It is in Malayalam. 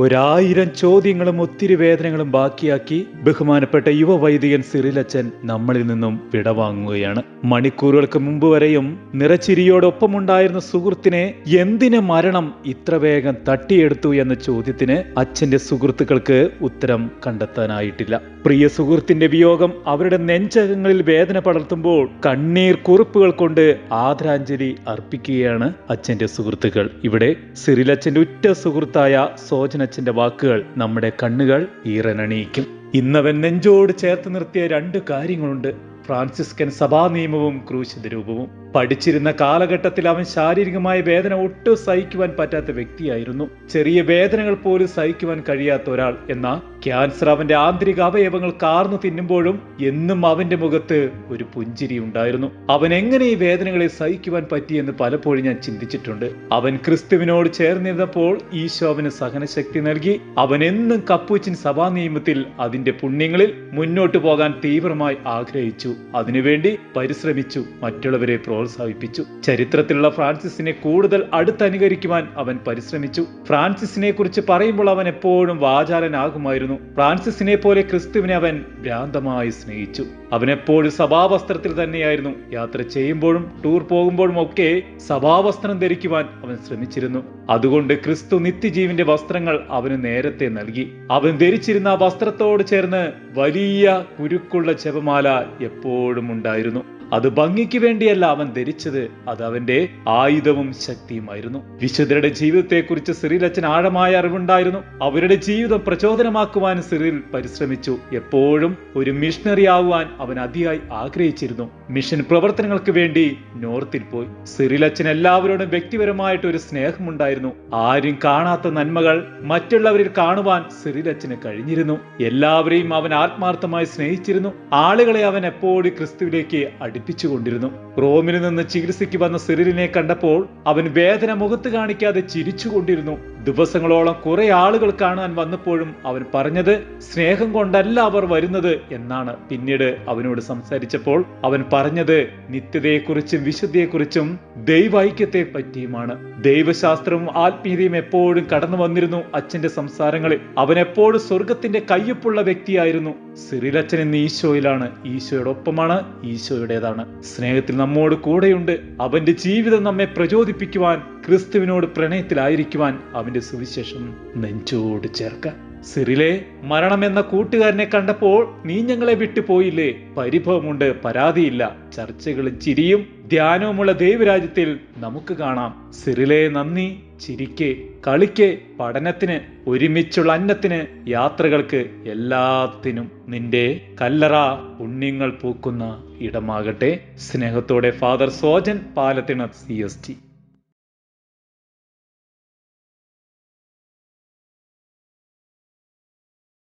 ഒരായിരം ചോദ്യങ്ങളും ഒത്തിരി വേദനകളും ബാക്കിയാക്കി ബഹുമാനപ്പെട്ട യുവ വൈദികൻ സിറിലച്ചൻ നമ്മളിൽ നിന്നും വിടവാങ്ങുകയാണ്. മണിക്കൂറുകൾക്ക് മുമ്പ് വരെയും നിറച്ചിരിയോടൊപ്പമുണ്ടായിരുന്ന സുഹൃത്തിനെ എന്തിന് മരണം ഇത്ര വേഗം തട്ടിയെടുത്തു എന്ന ചോദ്യത്തിന് അച്ഛന്റെ സുഹൃത്തുക്കൾക്ക് ഉത്തരം കണ്ടെത്താനായിട്ടില്ല. പ്രിയ സുഹൃത്തിന്റെ വിയോഗം അവരുടെ നെഞ്ചകങ്ങളിൽ വേദന പടർത്തുമ്പോൾ കണ്ണീർ കുറിപ്പുകൾ കൊണ്ട് ആദരാഞ്ജലി അർപ്പിക്കുകയാണ് അച്ഛന്റെ സുഹൃത്തുക്കൾ. ഇവിടെ സിറിലച്ചന്റെ ഉറ്റ സുഹൃത്തായ സോജനച്ചന്റെ വാക്കുകൾ നമ്മുടെ കണ്ണുകൾ ഈറനണിയിക്കും. ഇന്നവൻ നെഞ്ചോട് ചേർത്ത് നിർത്തിയ രണ്ട് കാര്യങ്ങളുണ്ട്. ഫ്രാൻസിസ്കൻ സഭാ നിയമവും ക്രൂശിത രൂപവും. പഠിച്ചിരുന്ന കാലഘട്ടത്തിൽ അവൻ ശാരീരികമായ വേദന ഒട്ടും സഹിക്കുവാൻ പറ്റാത്ത വ്യക്തിയായിരുന്നു. ചെറിയ വേദനകൾ പോലും സഹിക്കുവാൻ കഴിയാത്ത ഒരാൾ. എന്ന ക്യാൻസർ അവന്റെ ആന്തരിക അവയവങ്ങൾ കാർന്നു തിന്നുമ്പോഴും എന്നും അവന്റെ മുഖത്ത് ഒരു പുഞ്ചിരി ഉണ്ടായിരുന്നു. അവൻ എങ്ങനെ ഈ വേദനകളെ സഹിക്കുവാൻ പറ്റിയെന്ന് പലപ്പോഴും ഞാൻ ചിന്തിച്ചിട്ടുണ്ട്. അവൻ ക്രിസ്തുവിനോട് ചേർന്നിരുന്നപ്പോൾ ഈശോ അവന് സഹനശക്തി നൽകി. അവൻ എന്നും കപ്പൂച്ചിൻ സഭാ നിയമത്തിൽ അതിന്റെ പുണ്യങ്ങളിൽ മുന്നോട്ടു പോകാൻ തീവ്രമായി ആഗ്രഹിച്ചു. അതിനുവേണ്ടി പരിശ്രമിച്ചു. മറ്റുള്ളവരെ പ്രോത്സാഹിപ്പിച്ചു. ചരിത്രത്തിലുള്ള ഫ്രാൻസിസിനെ കൂടുതൽ അടുത്തനുകരിക്കുവാൻ അവൻ പരിശ്രമിച്ചു. ഫ്രാൻസിസിനെ കുറിച്ച് പറയുമ്പോൾ അവൻ എപ്പോഴും വാചാലനാകുമായിരുന്നു. ഫ്രാൻസിസിനെ പോലെ ക്രിസ്തുവിനെ അവൻ ഭ്രാന്തമായി സ്നേഹിച്ചു. അവൻ എപ്പോഴും സഭാവസ്ത്രത്തിൽ തന്നെയായിരുന്നു. യാത്ര ചെയ്യുമ്പോഴും ടൂർ പോകുമ്പോഴും ഒക്കെ സഭാവസ്ത്രം ധരിക്കുവാൻ അവൻ ശ്രമിച്ചിരുന്നു. അതുകൊണ്ട് ക്രിസ്തു നിത്യജീവിന്റെ വസ്ത്രങ്ങൾ അവന് നേരത്തെ നൽകി. അവൻ ധരിച്ചിരുന്ന വസ്ത്രത്തോട് ചേർന്ന് വലിയ കുരുക്കുള്ള ജപമാല എപ്പോഴും ഉണ്ടായിരുന്നു. അത് ഭംഗിക്ക് വേണ്ടിയല്ല അവൻ ധരിച്ചത് അത് അവന്റെ ആയുധവും ശക്തിയുമായിരുന്നു. വിശുദ്ധരുടെ ജീവിതത്തെക്കുറിച്ച് സിറിലച്ചൻ ആഴമായ അറിവുണ്ടായിരുന്നു. അവരുടെ ജീവിതം പ്രചോദനമാക്കുവാൻ സിറിൽ പരിശ്രമിച്ചു. എപ്പോഴും ഒരു മിഷണറി ആവുവാൻ അവൻ അതിയായി ആഗ്രഹിച്ചിരുന്നു. മിഷൻ പ്രവർത്തനങ്ങൾക്ക് വേണ്ടി നോർത്തിൽ പോയി. സിറിലച്ചൻ എല്ലാവരോടും വ്യക്തിപരമായിട്ട് ഒരു സ്നേഹമുണ്ടായിരുന്നു. ആരും കാണാത്ത നന്മകൾ മറ്റുള്ളവരിൽ കാണുവാൻ സിറിലച്ചന് കഴിഞ്ഞിരുന്നു. എല്ലാവരെയും അവൻ ആത്മാർത്ഥമായി സ്നേഹിച്ചിരുന്നു. ആളുകളെ അവൻ എപ്പോഴും ക്രിസ്തുവിലേക്ക് അടുപ്പിച്ചുകൊണ്ടിരുന്നു. റോമിൽ നിന്ന് ചികിത്സയ്ക്ക് വന്ന സിറിലിനെ കണ്ടപ്പോൾ അവൻ വേദന മുഖത്ത് കാണിക്കാതെ ചിരിച്ചുകൊണ്ടിരുന്നു. ദിവസങ്ങളോളം കുറെ ആളുകൾ കാണാൻ വന്നപ്പോഴും അവൻ പറഞ്ഞത് സ്നേഹം കൊണ്ടല്ല അവർ വരുന്നത് എന്നാണ്. പിന്നീട് അവനോട് സംസാരിച്ചപ്പോൾ അവൻ പറഞ്ഞത് നിത്യതയെക്കുറിച്ചും വിശുദ്ധിയെക്കുറിച്ചും ദൈവൈക്യത്തെ പറ്റിയുമാണ് ദൈവശാസ്ത്രവും ആത്മീയതയും എപ്പോഴും കടന്നു വന്നിരുന്നു അച്ഛന്റെ സംസാരങ്ങളിൽ. അവൻ എപ്പോഴും സ്വർഗത്തിന്റെ കയ്യൊപ്പുള്ള വ്യക്തിയായിരുന്നു. സിറിലച്ഛൻ എന്ന ഈശോയിലാണ് ഈശോയുടെ ഒപ്പമാണ് ഈശോയുടേതാണ്. സ്നേഹത്തിൽ നമ്മോട് കൂടെയുണ്ട്. അവന്റെ ജീവിതം നമ്മെ പ്രചോദിപ്പിക്കുവാൻ ക്രിസ്തുവിനോട് പ്രണയത്തിലായിരിക്കുവാൻ അവന്റെ സുവിശേഷം നെഞ്ചോട് ചേർക്ക. സിറിലെ മരണം എന്ന കൂട്ടുകാരനെ കണ്ടപ്പോൾ നീ ഞങ്ങളെ വിട്ടുപോയില്ലേ? പരിഭവമുണ്ട് പരാതിയില്ല. ചർച്ചകളും ചിരിയും ധ്യാനവുമുള്ള ദൈവരാജ്യത്തിൽ നമുക്ക് കാണാം. സിറിലെ നന്ദി ചിരിക്കെ കളിക്കെ പഠനത്തിന് ഒരുമിച്ചുള്ള അന്നത്തിന് യാത്രകൾക്ക് എല്ലാത്തിനും നിന്റെ കല്ലറ പുണ്യങ്ങൾ പൂക്കുന്ന ഇടമാകട്ടെ. സ്നേഹത്തോടെ father Sojan Palathina C. S. T.